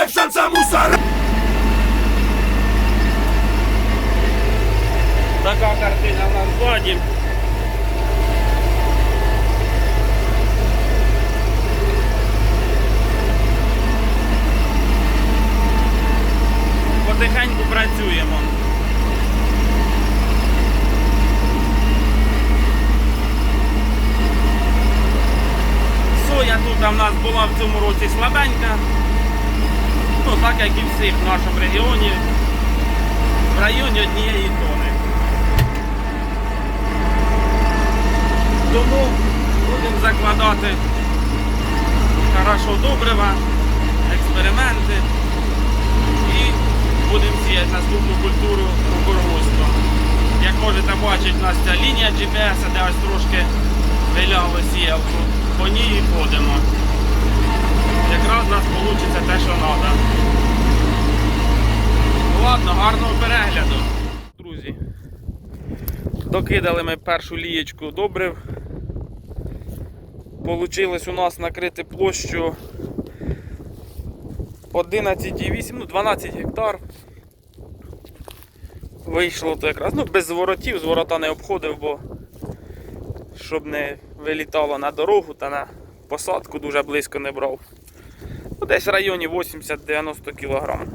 Dałem szansa musar! Така картина на складі. Потихеньку працюємо. Соя тут у нас була в цьому році слабенька. Так як і всіх в нашому регіоні. В районі однієї тони. Тому будемо закладати хорошо добрива, експерименти і будемо сіяти наступну культуру кукурузку. Як можете бачити, у нас ця лінія GPS, де ось трошки виляло сіялку. По ній і ходимо. Якраз у нас вийде те, гарного перегляду. Друзі, докидали ми першу лієчку добрив. Получилось у нас накрити площу 11,8, ну 12 гектар. Вийшло то якраз, ну без зворотів, зворота не обходив, бо щоб не вилітало на дорогу та на посадку дуже близько не брав. Ну, десь в районі 80-90 кг.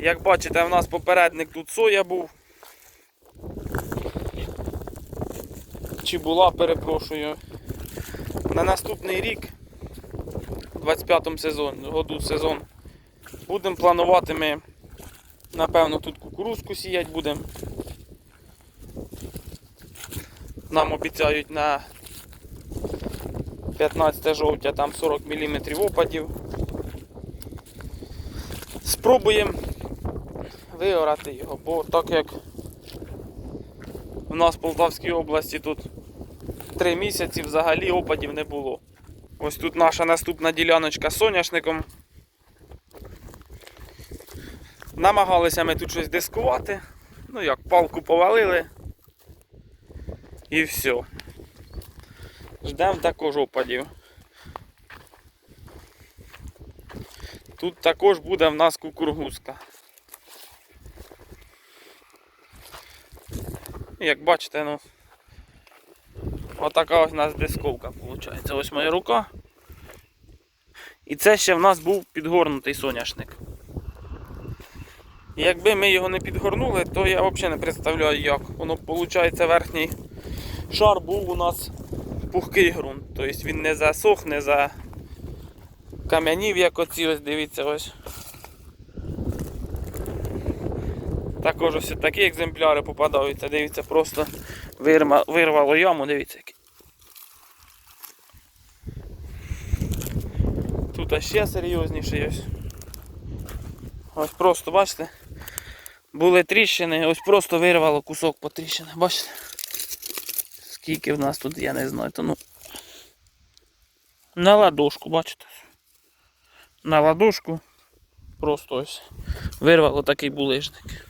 Як бачите, в нас попередник тут соя був. Чи була, перепрошую. На наступний рік, у 25 сезоні, году сезон, будемо планувати ми, напевно, тут кукурузку сіяти будемо. Нам обіцяють на 15 жовтня там 40 мм опадів. Спробуємо виорати його, бо так як в нас в Полтавській області тут 3 місяці взагалі опадів не було. Ось тут наша наступна діляночка з соняшником. Намагалися ми тут щось дискувати. Ну як, палку повалили. І все. Ждемо також опадів. Тут також буде в нас кукургузка. Як бачите, ну отака ось у нас дисковка виходить. Ось моя рука. І це ще в нас був підгорнутий соняшник. Якби ми його не підгорнули, то я взагалі не представляю як. Воно виходить верхній шар був у нас пухкий ґрунт. Тобто він не засох, не за кам'янів, як оці ось дивіться ось. Також ось такі екземпляри попадаються, дивіться, просто вирвало яму, дивіться. Тут ще серйозніший ось. Ось просто, бачите? Були тріщини, ось просто вирвало кусок по тріщини, бачите? Скільки в нас тут, я не знаю, то ну. На ладошку, бачите? На ладошку просто ось вирвало такий булижник.